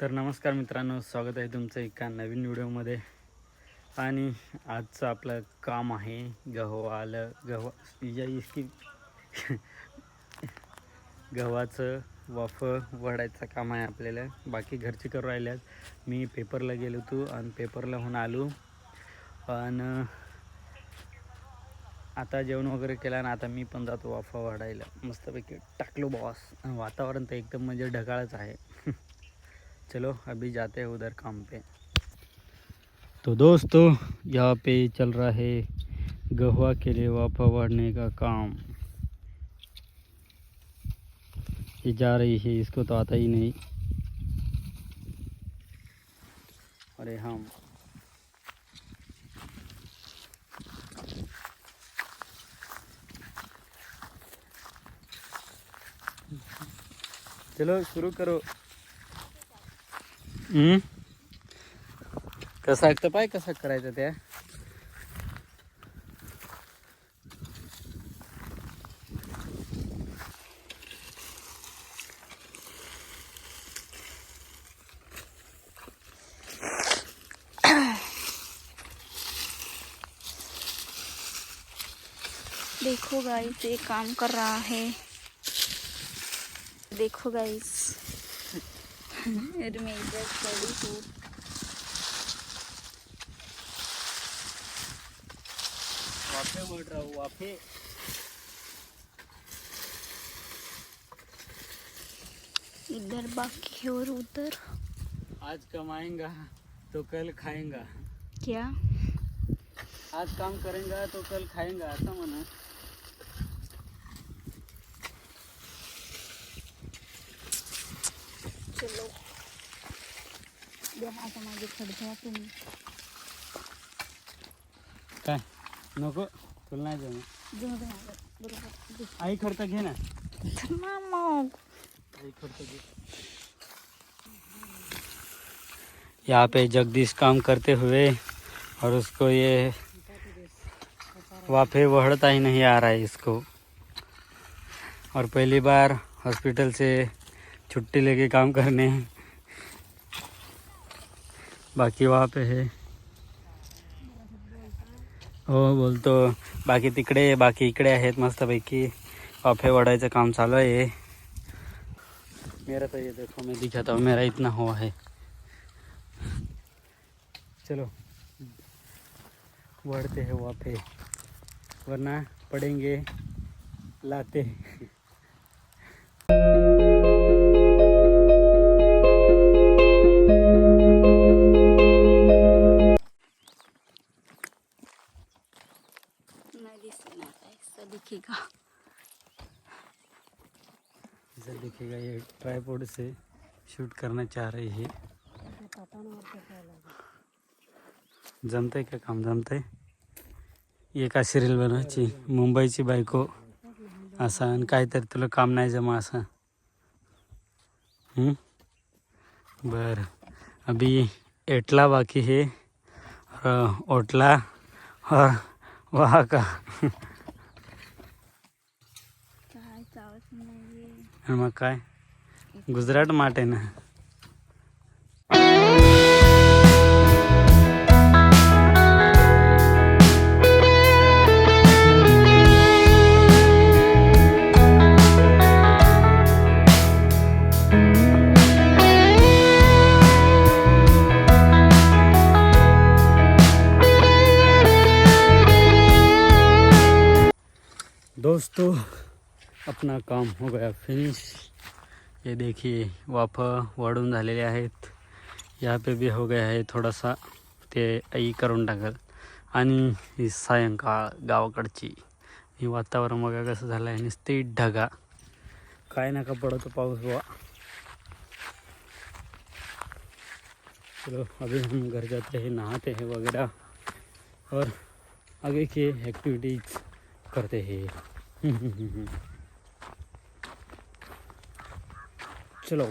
तर नमस्कार मित्रांनो स्वागत आहे तुमचं एका नवीन व्हिडिओमध्ये. आणि आजचं आपलं काम आहे गव्हालं गव्हा या इसकी गव्हाचं वाफ वडायचं काम आहे आपल्याला. बाकी घरचे करू राहिल्यात. मी पेपरला गेलो होतो आणि पेपरला होऊन आलो. आणि आता जेवण वगैरे केलं आणि आता मी पण जातो वाफा वाढायला. मस्तपैकी टाकलो बॉस वातावरण तर एकदम म्हणजे ढगाळच आहे. चलो, अभी जाते हैं उधर काम पे। तो दोस्तों, यहाँ पे चल रहा है गहुआ के लिए वाफा वाढ़ने का काम। ये जा रही है, इसको तो आता ही नहीं। अरे हम। चलो, शुरू करो। हम्म. कसं तर पाय? कसं करायचं त्या? देखो गाइस ये काम कर रहा है। देखो गाइस हूँ वाफे बढ़ रहा हूँ वाफे। इधर बाकी और उधर। आज कमाएँगा तो कल खाएँगा। क्या? आज काम करेंगा तो कल खाएँगा असं म्हणा नको? नाही आई खर्च घे ना. यहाँ पे जगदीश काम करते हुए और उसको ये वाफे बढ़ता ही नहीं आ रहा है इसको। और पहली बार हॉस्पिटल से छुट्टी लेके काम करने बाकी वहाँ पे है। हो बोलतो बाकी तिकडे बाकी इकडे आहेत मस्तपैकी. वाफे वडायचं काम चालू आहे. मेरा तो ये देखो मैं दिखाता हूँ मेरा इतना हुआ है. चलो बढ़ते हैं वाफे वरना पड़ेंगे लाते इधर दिखेगा, ये ट्राईपोर्ड से शूट करना चाह रही है। जमतंय का काम जमतंय एका सिरियल बनवायची मुंबईची बायको असं आणि काहीतरी तुला काम नाही जमा असं हम्म? बरं। अभी एटला बाकी है। और ओटला और वहाँ का काय चावत नाही काय? गुजरात माटे ना. दोस्तों अपना काम हो गया फिनिश ये देखिए वाफ वाढून झालेले आहेत. यहाँ पे भी हो गया है थोडासा ते आई करून टाकल आणि सायंकाळ गावाकडची. ही वातावरण बघा कसं झालं आहे नुसते ढगा. काय नका पडतो पाऊस बुवा. चलो अभी हम घर जाते हैं नहाते हैं वगैरह. और आगे की एक्टिविटीज करते हैं. चलो